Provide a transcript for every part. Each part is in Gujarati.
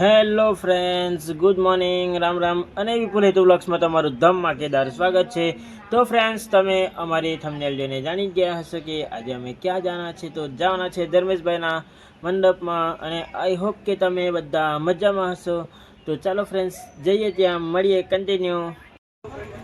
Hello friends good morning Ram Ram અને વિપુલ હેતુ બ્લોગ્સમાં તમારું ધમાકેદાર સ્વાગત છે. તો ફ્રેન્ડ્સ તમે અમારી થંબનેલ જોઈને જાણી ગયા હશો કે આજે અમે ક્યાં જવાના છે? તો જવાના છે ધર્મેશભાઈના મંડપમાં અને આઈ હોપ કે તમે બધા મજામાં હશો. તો ચાલો ફ્રેન્ડ્સ જઈએ ત્યાં, મળીએ કન્ટિન્યુ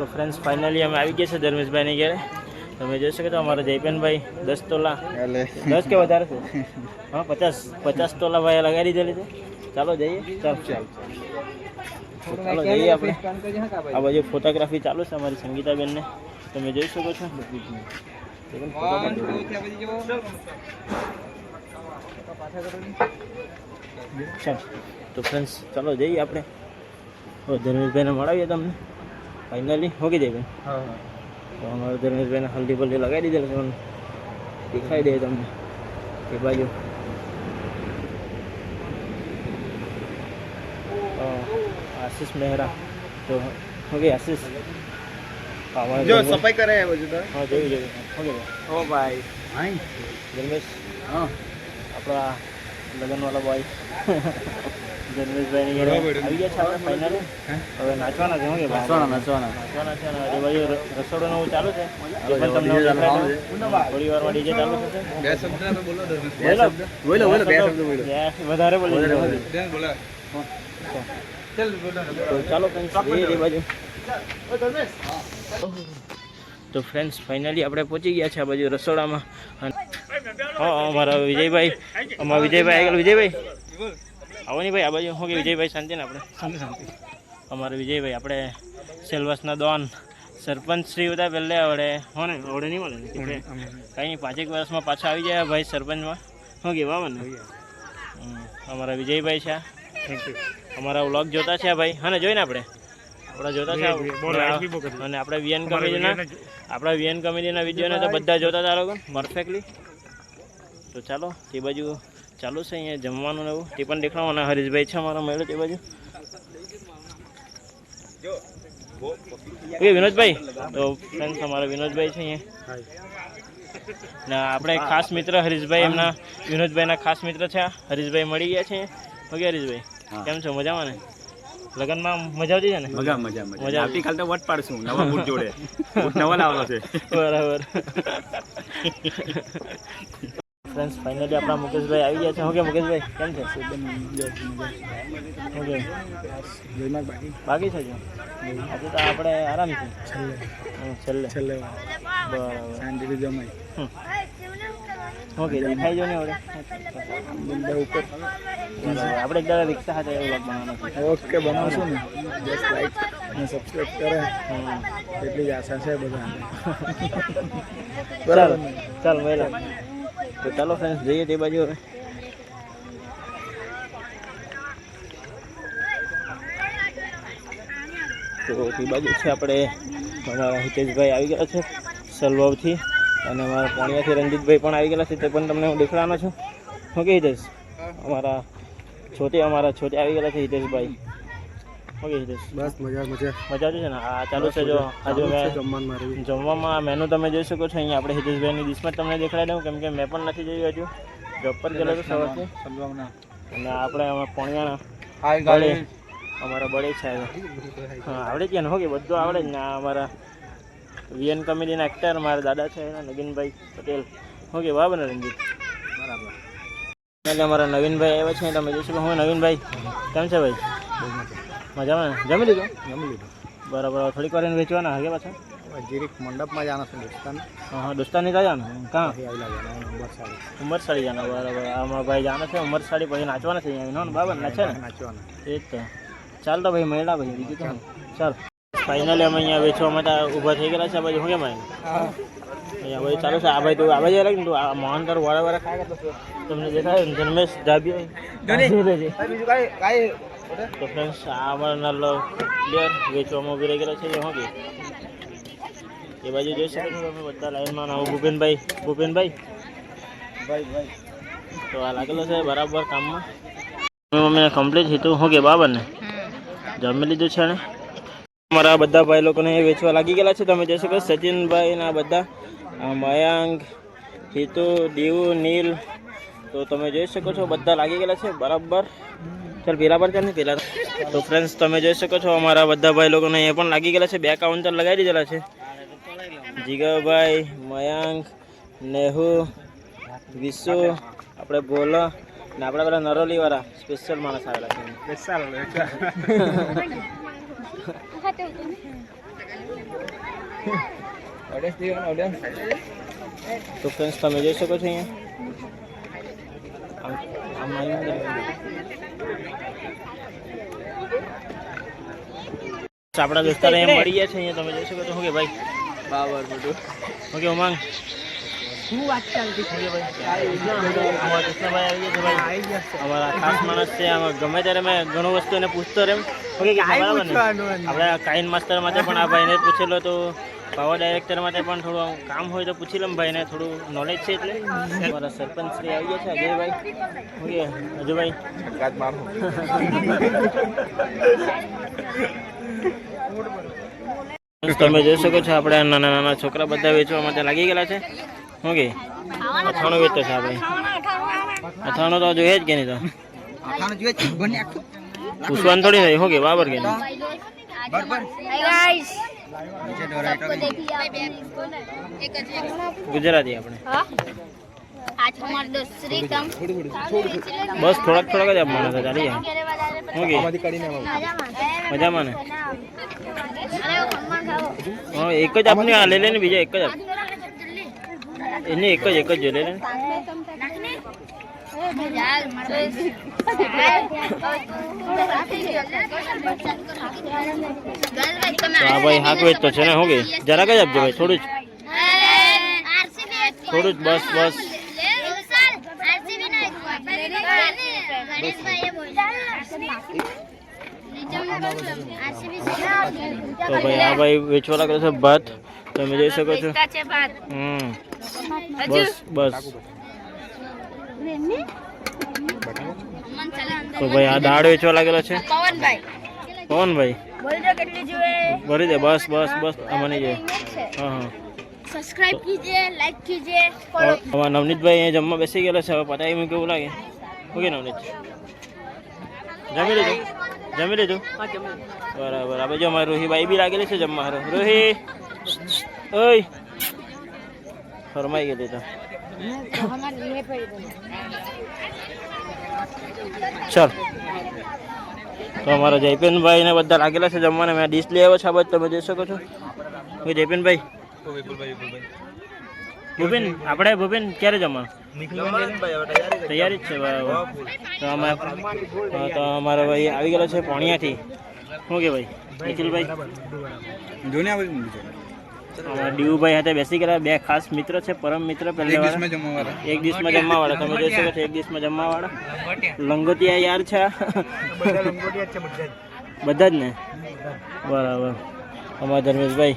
તો ફ્રેન્ડ્સ ફાઇનલી અમે આવી ગયા છે ધર્મેશભાઈની ઘરે. તમે જોઈ શકો છો અમારા જયપેનભાઈ દસ તોલા. દસ કે વધારે છે? હા પચાસ પચાસ તોલા ભાઈ લગાડી દીધેલી છે. ચાલો જઈએ. ચાલ ચાલ જઈએ આપણે. આ બાજુ ફોટોગ્રાફી ચાલુ છે અમારી સંગીતાબેનને. તમે જોઈ શકો છો. તો ફ્રેન્ડ્સ ચાલો જઈએ આપણે. ધર્મેશભાઈને મળાવીએ તમને. ફાઇનલી હોકી જાય ભાઈ તો અમારે ધર્મેશભાઈને હલ્દી બલ્દી લગાવી દીધેલ છે પણ દેખાઈ દે તમને એ બાજુ અ, આશીષ મહેરા તો ઓકે આશીષ હા, અમારે જો ધર્મેશ- સફાઈ કરે બધું તો હા જોયું જોયું ઓકે ઓ ભાઈ ધર્મેશ હા આપણા લગ્નવાળા બોય ધર્મેશભાઈની આવી ગયા છે આપણે ફાઇનલી હવે નાચવાના છે શું કે નાચવાના નાચવાના. નાચવાના છે અને એ બાજુ નવું ચાલુ છે? તમને DJ ચાલુ દેખાડું. છે. થોડી વારમાં DJ ચાલુ થશે. બે શબ્દ તો. બોલો. બોલો. બોલો બોલો બે શબ્દ બોલો. બે- વધારે બોલી દીધું. બોલો. તો ચાલો friends, એ બાજુ તો ફ્રેન્ડ્સ ફાઇનલી આપણે પહોંચી ગયા છે આ બાજુ રસોડામાં. હા અમારા વિજયભાઈ અમારા વિજયભાઈ આગળ વિજયભાઈ. આવો નહીં ભાઈ આ બાજુ શું કે વિજયભાઈ શાંતિ ને આપણે? શાંતિ શાંતિ. અમારે વિજયભાઈ આપણે સેલવાસના ડોન સરપંચ શ્રી બધા પહેલે આવડે. હો ને આવડે નહીં મળે કંઈ નહીં પાંચેક વર્ષમાં પાછા આવી જાય ભાઈ સરપંચમાં. શું કે વાવ ને અમારા વિજયભાઈ છે. થેન્ક યુ અમારા વ્લોગ જોતા છે ભાઈ. હા ને જોઈને આપણે. આપણા જોતા છે. અને આપણે વીએન કમિટીના આપણા વીએન કમિટીના વિડીયોને તો બધા જોતા હતા લોકો. પરફેક્ટલી તો ચાલો તે બાજુ ચાલુ છે અહીંયા જમવાનું ને એવું. તે પણ અને હરીશભાઈ છે અમારા મળ્યો તે બાજુ. ઓકે વિનોદભાઈ. તો ફ્રેન્ડ્સ અમારા વિનોદભાઈ છે અહીંયા. ને આપણે ખાસ મિત્ર હરીશભાઈ એમના વિનોદભાઈના ખાસ મિત્ર છે. હરીશભાઈ મળી ગયા છે ઓકે હરીશભાઈ. કેમ છો? મજામાં ને? લગનમાં મજા આવતી છે ને? મજા મજા મજા. આવતી આવતીકાલ તો વટ પાડશું નવા બૂટ જોડે. નવા લાવવાનો છે. બરાબર. ફ્રેન્ડ્સ ફાઇનલી આપણા મુકેશભાઈ આવી ગયા છે. હું મુકેશભાઈ કેમ છે? ઓકે બાકી છે આજે તો આપણે આરામથી છે. છેલ્લે. છેલ્લે. બરાબર. શાંતિથી જમાય ઓકે દેખાઈ જો ને હવે. ઉપર. આપણે એકદમ રિક્ષા સાથે એવું બનાવવાનો છે. ઓકે બનાવશું ને. જસ્ટ લાઈક અને સબસ્ક્રાઈબ કરે. એટલી જ આશા છે બધા બરાબર. ચાલ વહેલા તો ચાલો ફ્રેન્ડ્સ જઈએ તે બાજુ હવે. તો તે બાજુ છે આપણે, અમારા હિતેશભાઈ આવી ગયા છે સલવાવથી અને અમારા પોણિયાથી રંજીતભાઈ પણ આવી ગયેલા છે, તે પણ તમને હું દેખાડવાનો છું. હું કે હિતેશ? અમારા, છોટે અમારા છોટે આવી ગયેલા છે હિતેશભાઈ. ઓકે હિતેશ બસ મજા મજા છે ને? આ ચાલુ છે જો આજે મેં જમવાનું જમવામાં મેનુ તમે જોઈ શકો છો અહીંયા આપણે હિતેશભાઈની ડિશમાં જ તમને દેખાડી દઉં કેમ કે મેં પણ નથી જોયું હજુ. જોબ પર ગયેલો હતો સવારથી. અને આપણે પોણિયાણા બળે અમારા બળે છે હા આવડે જ ને? હો કે બધું આવડે જ ને? અમારા વીએન કમિટીના એક્ટર મારા દાદા છે એના નગીનભાઈ પટેલ. હો કે બરાબર ને રંજીત બરાબર. એટલે અમારા નવીનભાઈ આવ્યા છે તમે જોઈ શકો. હું નવીનભાઈ. કેમ છે ભાઈ? મજામાં? ને જમી લીધું? જમી લીધું. બરાબર થોડીક વાર એને વેચવાના હગે પાછા? જીરીક મંડપમાં જવાના છે દોસ્તાન હા હા દોસ્તાની તા જાને કાં? ઉમરસાડી ઉમર સાડી. જાના બરાબર. આમાં ભાઈ જાણે છે ઉમર સાડી પછી નાચવાના છે અહીંયા. નો બરાબર નાચે ને? નાચવાના. એ જ તો. ચાલ તો ભાઈ મળ્યા ભાઈ બીજું તો ચાલ. ફાઇનલી અમે અહીંયા વેચવા માટે ઊભા થઈ ગયેલા છે પછી હું કેમ અહીંયા ભાઈ ચાલુ છે. આ ભાઈ તું આ ભાઈ અલગ ને તું આ મોહન તારું વાળા વાળા ખાયા કરતો તમને દેખાય જન્મેશ ડાબી બીજું કાંઈ કાંઈ તો ફ્રેન્ડ્સ આ અમારા નાલો પ્લેયર વેચવામાં ઊભી રહી ગયેલો છે શું કે એ બાજુ જોઈ શકો છો તમે બધા લાઈનમાં આવો ભૂપેનભાઈ ભૂપેનભાઈ. ભાઈ ભાઈ તો આ લાગેલો છે બરાબર કામમાં. મમ્મીને કમ્પ્લીટ હતું. શું કે બાબાને જમી લીધું છે ને? અમારા બધા ભાઈ લોકોને વેચવા લાગી ગયેલા છે. તમે જોઈ શકો સચિનભાઈ ના બધા. મયંક, હિતુ, દીવ, નીલ. તો તમે જોઈ શકો છો, બધા લાગી ગયેલા છે. બરાબર. ચાલ પેલા પર ચાલ ને પેલા તો. ફ્રેન્ડ્સ તમે જોઈ શકો છો અમારા બધા ભાઈ લોકોને એ પણ લાગી ગયેલા છે. બે કાઉન્ટર લગાવી દીધેલા છે. જીગાભાઈ મયંક નેહુ વિશુ આપણે ભોલા ને આપણા બધા નરોલી વાળા સ્પેશિયલ માણસ આવેલા છે. તો ફ્રેન્ડ્સ તમે જોઈ શકો છો અહીંયા આમ- આમ આવી અંદર. આપણા દોસ્તાર અહીંયા મળી ગયા છે અહીંયા તમે જોઈ શકો છો. શું કે ભાઈ બાબર બધું. શું કે ઉમાંગ. શું વાત ચાલતી છે ભાઈ? અમારા કૃષ્ણભાઈ આવી ગયા છે ભાઈ. અમારા ખાસ માણસ છે આમાં ગમે ત્યારે મેં ઘણું વસ્તુ એને પૂછતો રેમ ઓકે આપણે કાઇન માસ્ટર માટે પણ આ ભાઈને પૂછેલો તો પાવર ડાયરેક્ટર માટે પણ થોડું કામ હોય તો પૂછી લઉં ભાઈને થોડું નોલેજ છે એટલે. અમારા સરપંચ શ્રી આવી ગયા છે અજયભાઈ. ઓકે અજયભાઈ. તમે જોઈ શકો છો આપણે આ નાના નાના છોકરા બધા વેચવા માટે લાગી ગયેલા છે. શું કે અથાણું વેચતો છે આ ભાઈ અથાણું તો જોઈએ જ કે નહીં તો. પૂછવાનું થોડી થાય શું કે બરાબર. કે નહીં ગુજરાતી આપણે. બસ થોડાક થોડાક જ આપવાના છે ચાલી મજામાં ને? હા એક જ આપને આ લઈ લે ને બીજા એક જ આપ. એને એક જ એક જ જો લે ને. તો આ ભાઈ હાક વેચતો છે ને શું કે જરાક જ આપજો ભાઈ થોડું જ થોડું જ બસ બસ તો ભાઈ આ ભાઈ વેચવા લાગેલો છે ભાત તમે જોઈ શકો છો હમ બસ બસ તો ભાઈ આ દાળ વેચવા લાગેલો છે. પવનભાઈ. પવનભાઈ ભરી દે બસ બસ બસ મને જોઈએ હા હા. સબસ્ક્રાઇબ કીજે લાઈક કીજે હવે નવનીતભાઈ અહીંયા જમવા બેસી ગયેલો છે હવે પતાવી મૂકે કેવું લાગે. ઓકે નવનીત. જમી લેજો જમી લેજો બરાબર. હવે જો અમારે રોહીભાઈ બી લાગેલી છે જમવા રોહી ઓય. ફરમાઈ ગયેલી તો. ચાલ. તો અમારા જયપેનભાઈ ને બધા લાગેલા છે જમવાને. મેં ડીશ લઈ આવ્યો છે આ તમે જઈ શકો છો. જયપેનભાઈ. ભૂપેન, આપણે ભૂપેન ક્યારે જમવાનું? તૈયારી જ છે તો અમે તો અમારો ભાઈ આવી ગયેલો છે પોણિયાથી. શું કે ભાઈ? નિખિલભાઈ જોને દીવુભાઈ સાથે બેસી ગયા બે ખાસ મિત્ર છે પરમ મિત્ર પહેલા એક દિવસમાં જમવા વાળા તમે જોઈ શકો છો એક દિવસમાં જમવા વાળા લંગોટિયા યાર છે. બધા જ ને? બરાબર. અમારા ધર્મેશભાઈ.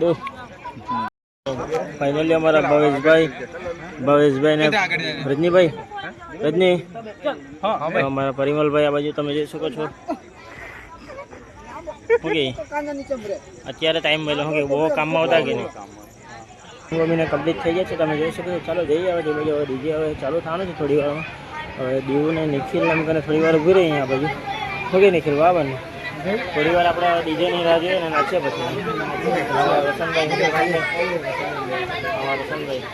દો. ફાઇનલી અમારા ભવેશભાઈ. ભવેશભાઈ ને રજનીભાઈ. રજની. અમારા પરિમલભાઈ આ બાજુ તમે જોઈ શકો છો. ઓકે અત્યારે ટાઈમ મળ્યો. શું કે બહુ કામમાં આવતા કે નહીં? મમ્મીને કમ્પ્લીટ થઈ ગયા છે. તમે જોઈ શકો છો. ચાલો જઈએ હવે ધીમે હવે ડીજે હવે ચાલુ થવાનું છે થોડી વારમાં. હવે દીવું ને નિખિલ એમ કરીને થોડી વાર ઊભી રહી અહીંયા બાજુ. શું કે નિખિલ બરાબર ને થોડી વાર આપણે ડીજેની રાહ જોઈએ ને નાચીએ પછી. અમારા રોશનભાઈ શું કે નાચે? અમારા રોશનભાઈ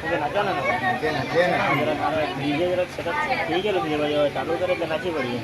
શું કે નાચવાના ને ડીજે જરાક સતત થઈ ગયેલું છે. બાજુ હવે ચાલુ કરે એટલે નાચી પડીએ.